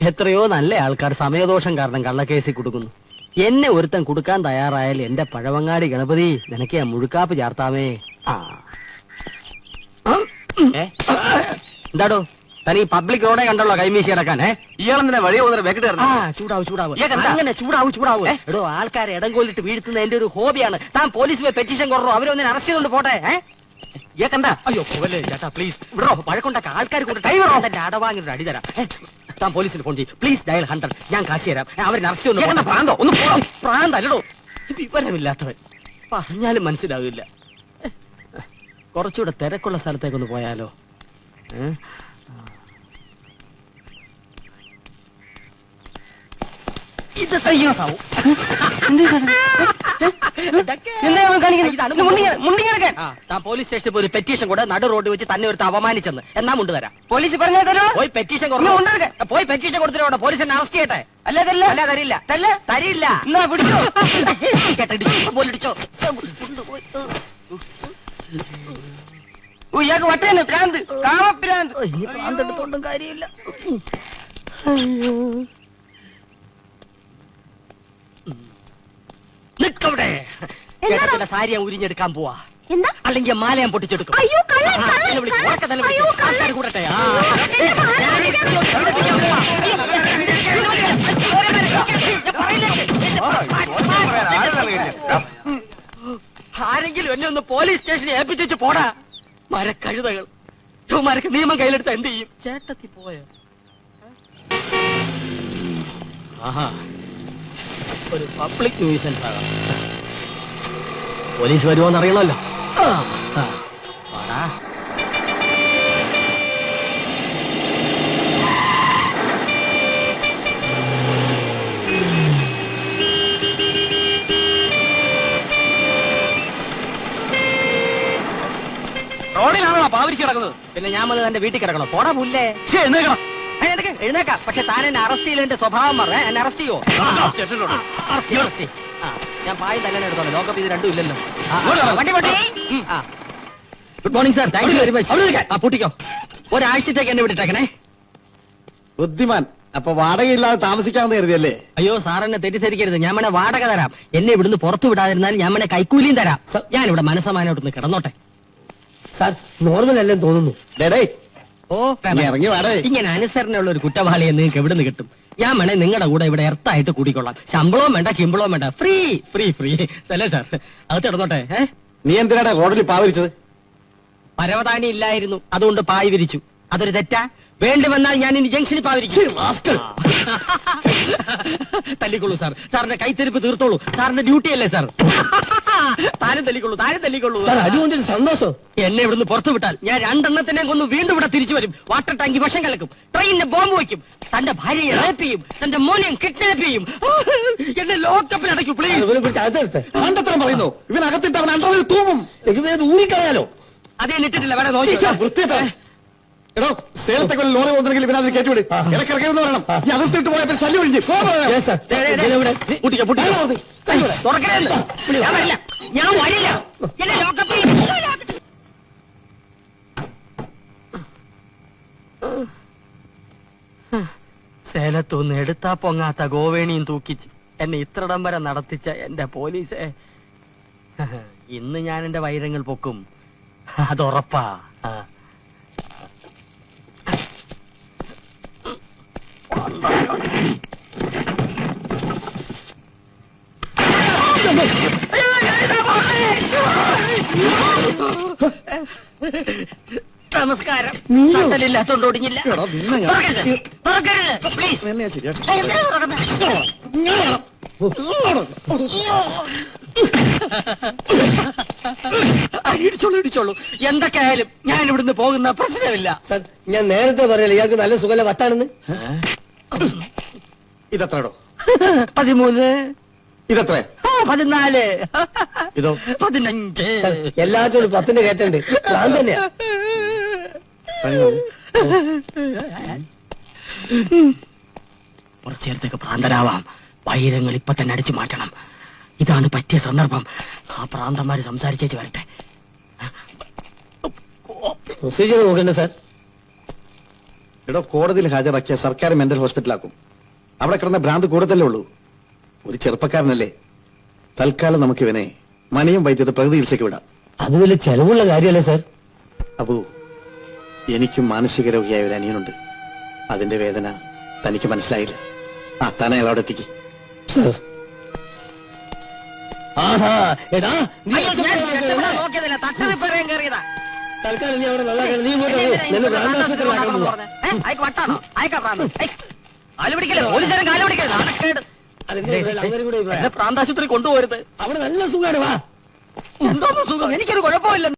എത്രയോ നല്ല ആൾക്കാർ സമയദോഷം കാരണം കള്ളക്കേസി കൊടുക്കുന്നു. എന്നെ ഒരുത്തൻ കൊടുക്കാൻ തയ്യാറായാൽ എന്റെ പഴവങ്ങാടി ഗണപതി നിനക്ക് ഞാൻ മുഴുക്കാപ്പ് ചാർത്താമേ. ആ? എന്താടോ? തനി പബ്ലിക് റോഡേ കണ്ടല്ലോ കൈമീശി കിടക്കാൻ ഏ? ഇയാളെന്തിനാ വഴി പോകുന്ന വെക്കിട്ട് ആ ചൂടാവും ചൂടാവും. ഇയാൾക്കെന്താ? അങ്ങനെ ചൂടാവും ചൂടാവും. എടോ ആൾക്കാരെ ഇടം കൊല്ലിട്ട് വീഴ്ത്തുന്ന എന്റെ ഒരു ഹോബിയാണ്. താൻ പോലീസ് പോയി പെറ്റീഷൻ കുറോ അവരൊന്നിനെ അറസ്റ്റ് ചെയ്തോണ്ട് പോട്ടെ ഏ? കണ്ടാ അയ്യോ പോവല്ലേ ചേട്ടാ പ്ലീസ് വിടോ പഴക്കൊണ്ടൊക്കെ ആൾക്കാർ കൂടെ ഡ്രൈവർ എന്റെ അടവാങ്ങിയൊരു അടി തരാം ഏ, താൻ പോലീസിന് ഫോൺ ചെയ്യും. പ്ലീസ് ഡയൽ ഹൺഡ്രഡ് ഞാൻ കാശി തരാം. അവർ അവരെ അറസ്റ്റ് ഒന്ന് പ്രാന്തോ? ഒന്ന് പ്രാന്തല്ലോ പ്രാന്തല്ലടോ. വിവരമില്ലാത്തവൻ. പറഞ്ഞാലും മനസ്സിലാവില്ല. കുറച്ചുകൂടെ തിരക്കുള്ള സ്ഥലത്തേക്കൊന്ന് പോയാലോ? ഇത് സയ്യാസാവും. താൻ പോലീസ് സ്റ്റേഷനിൽ പോയി ഒരു പെറ്റീഷൻ കൂടെ നടു റോഡ് വെച്ച് തന്നെ ഒരു അപമാനിച്ചെന്ന്. എന്നാ മുണ്ട് തരാം. പോലീസ് പറഞ്ഞാ തരുള്ളൂ. പോയി പെറ്റീഷൻ. പോയി പെറ്റീഷൻ കൊടുത്തിട്ട് പോലീസ് എന്നെ അറസ്റ്റ് ചെയ്യട്ടെ? അല്ല അതല്ല അല്ല തരില്ല. തല്ല തരില്ല. എന്നാ പിടിച്ചോ? ചേട്ടാ ഇടിച്ചു. പോലിടിച്ചോ ഇയാൾക്ക് വട്ടേന്ന് പ്രാന്ത്. കാമഭ്രാന്ത് പ്രാന്ത് ഇനി കാര്യമില്ല. കാര്യമില്ല നിക്കവിടെ ചേട്ടത്തിന്റെ സാരി ഞാൻ ഉരിഞ്ഞെടുക്കാൻ പോവാ എന്താ അല്ലെങ്കിൽ മാല ഞാൻ പൊട്ടിച്ചെടുക്കും അയ്യോ, കള്ളൻ, കള്ളൻ, കള്ളൻ. അയ്യോ, കള്ളൻ. കൂടട്ടെ ആ. എന്റെ മാല ഞാൻ പോവാ. ആരെങ്കിലും എന്നെ ഒന്ന് പോലീസ് സ്റ്റേഷനിൽ ഏൽപ്പിച്ചു പോടാ മരക്കഴുതകൾ ഇവന്മാരൊക്കെ നിയമം കയ്യിലെടുത്ത എന്ത് ചെയ്യും ചേട്ടത്തി പോയ ആഹാ ഒരു പബ്ലിക് ന്യൂസൻസ് ആകാം. പോലീസ് വരുമോന്ന് അറിയണമല്ലോ. റോഡിലാണോ പാവരിച്ച് കിടക്കുന്നത്. പിന്നെ ഞാൻ വന്ന് എന്റെ വീട്ടിൽ കിടക്കണോ. പോടാ പുല്ലേ. എന്നേക്കണം എഴുന്നേക്ക്, എഴുന്നേക്കാം. പക്ഷെ താൻ എന്നെ അറസ്റ്റ് ചെയ്തതിന്റെ സ്വഭാവം പറഞ്ഞേ. എന്നെ അറസ്റ്റ് ചെയ്യോ? ഞാൻ പായും തല്ലനെ എടുത്തോളാം. ലോക്കപ്പ് ഇത് രണ്ടും ഇല്ലല്ലോ. വണ്ടി വണ്ടി good morning sir thank you very much. ആ പൂട്ടിക്കോ. ഒരാഴ്ചത്തേക്ക് എന്നെ വിട്ടിട്ടേക്കണേ. ബുദ്ധിമാൻ അപ്പൊ വാടകയില്ലാതെ താമസിക്കാമെന്ന് കരുതിയല്ലേ? അയ്യോ സാർ എന്നെ തെറ്റിദ്ധരിക്കരുത്. ഞാൻ മനെ വാടക തരാം. എന്നെ ഇവിടുന്ന് പുറത്തു വിടാതിരുന്നാൽ ഞാൻ മനെ കൈക്കൂലിയും തരാം. ഞാൻ ഇവിടെ മനസ്സമാനോട്ടൊന്ന് കിടന്നോട്ടെ. സാർ നോർമൽ അല്ലെന്ന് തോന്നുന്നു. ഡേടേ ഓ ഇറങ്ങി വാടേ. ഇങ്ങനെ അനുസരണയുള്ള ഒരു കുറ്റവാളിയെ നിങ്ങൾക്ക് എവിടെ നിന്ന് കിട്ടും? ഞാൻ വേണേ നിങ്ങളുടെ കൂടെ ഇവിടെ എർത്തായിട്ട് കൂടിക്കൊള്ളാം. ശമ്പളവും വേണ്ട കിമ്പളവും വേണ്ട. Free free free. അല്ലേ സാർ? അത് തുടർന്നോട്ടെ നീ എന്തിനാടാ റോഡിൽ പാവരിച്ചത്? പരവതാനി ഇല്ലായിരുന്നു. അതുകൊണ്ട് പായ് വിരിച്ചു. അതൊരു തെറ്റാ? വേണ്ടി വന്നാൽ ഞാൻ ഇനി ജംഗ്ഷനിൽ പാവരിക്കും തല്ലിക്കൊള്ളൂ സാർ. സാറിന്റെ കൈത്തെരുപ്പ് തീർത്തോളൂ. സാറിന്റെ ഡ്യൂട്ടി അല്ലേ സാർ? താനും തല്ലിക്കൊള്ളൂ താനും തല്ലിക്കൊള്ളൂ. അതുകൊണ്ട് സന്തോഷം. എന്നെ ഇവിടുന്ന് പുറത്തു വിട്ടാൽ ഞാൻ രണ്ടെണ്ണത്തിനെ കൊന്ന് വീണ്ടും ഇവിടെ തിരിച്ചു വരും. വാട്ടർ ടാങ്കി വിഷം കലക്കും. ട്രെയിനിന്റെ ബോംബ് വയ്ക്കും. തന്റെ ഭാര്യയെ റേപ്പ് ചെയ്യും. തന്റെ മോനെയും കിഡ്നാപ്പ് ചെയ്യും. എന്നെ ലോക്കപ്പിൽ അടയ്ക്കും പറയുന്നു? ഇവനകത്തിട്ട് അവൻ അണ്ടറിൽ തൂങ്ങും. ഊരിക്കളയാലോ? അതേ ഇട്ടിട്ടില്ല വേണം നോക്കി വൃത്തിയായിട്ടാ എടോ സേലത്തെ ലോറി പോകുന്നെങ്കിൽ ഇവനത് കയറ്റിവിട് ഇടക്കിറക്കിയെന്ന് പറയണം ഈ അകത്തിട്ട് പോയപ്പോൾ ശല്യം ഒഴിഞ്ഞ്. ഞാൻ വരില്ല. ഞാൻ വരില്ല. എന്നെ ലോക്കപ്പിൽ സേലത്തൊന്ന് എടുത്താ പൊങ്ങാത്ത ഗോവേണിയും തൂക്കിച്ച് എന്നെ ഇത്രടം വരെ നടത്തിച്ച എന്റെ പോലീസേ. ഇന്ന് ഞാൻ എന്റെ വൈരങ്ങൾ പൊക്കും. അതുറപ്പാ ആ. നമസ്കാരം. ഒടിഞ്ഞില്ല. എടാ, നിന്നെ ഞാൻ- തുറക്കരുത്. തുറക്കരുത്. ശരിയാക്കി? അടി ഇടിച്ചോളൂ ഇടിച്ചോളൂ. എന്തൊക്കെ ആയാലും ഞാൻ ഇവിടുന്ന് പോകുന്ന പ്രശ്നമില്ല. സാർ ഞാൻ നേരത്തെ പറയല്ലേ ഇയാൾക്ക് നല്ല സുഖല വട്ടാണെന്ന്? ഇതെത്രടോ? പതിമൂന്ന്. ഇതെത്ര പതിനാല്. ഇതോ? പതിനഞ്ച്. എല്ലാത്തിനും പത്തിന്റെ കയറ്റുണ്ട് ഞാൻ തന്നെയാ. കുറച്ചു നേരത്തേക്ക് പ്രാന്തരാവാം വൈരങ്ങൾ ഇപ്പൊ തന്നെ അടിച്ചു മാറ്റണം. ഇതാണ് പറ്റിയ സന്ദർഭം. ആ പ്രാന്തന്മാര് സംസാരിച്ചേച്ച് വരട്ടെ. പ്രൊസീജിയർ നോക്കണ്ട സാർ. എടോ കോടതിയിൽ ഹാജരാക്കിയ സർക്കാർ മെന്റൽ ഹോസ്പിറ്റലാക്കും. അവിടെ കിടന്ന ഭ്രാന്ത് കൂടുതലേ ഉള്ളൂ. ഒരു ചെറുപ്പക്കാരനല്ലേ? തൽക്കാലം നമുക്ക് ഇവനെ മണിയും വൈദ്യരുടെ പ്രകൃതി ചികിത്സയ്ക്ക് വിടാം. അത് വലിയ ചെലവുള്ള കാര്യമല്ലേ സാർ? അപ്പോ എനിക്കും മാനസിക രോഗിയായ ഒരു അനിയനുണ്ട്. അതിന്റെ വേദന തനിക്ക് മനസ്സിലായില്ല. ആ താൻ അയാൾ അവിടെ എത്തിക്ക്. സാർ. ആഹാ എടാ നീ തൽക്കാലം നീ അവിടെ നന്നാക്കണം നീ ഇങ്ങോട്ട് പോ. നിന്നെ ഭ്രാന്താശുപത്രിയിലാക്കാൻ പോവാ. അയക്ക് വട്ടാണോ? അയക്കാ പ്രാന്ത് ഏയ്, കാൽ പിടിക്കല്ലേ? പോലീസുകാരൻ കാൽ പിടിക്കല്ലേ നാണക്കേട് പ്രാന്താശുപത്രി കൊണ്ടുപോരുത് അവിടെ നല്ല സുഖമാണ് വാ. എന്തോന്നും സുഖം? എനിക്കൊരു കുഴപ്പമില്ല.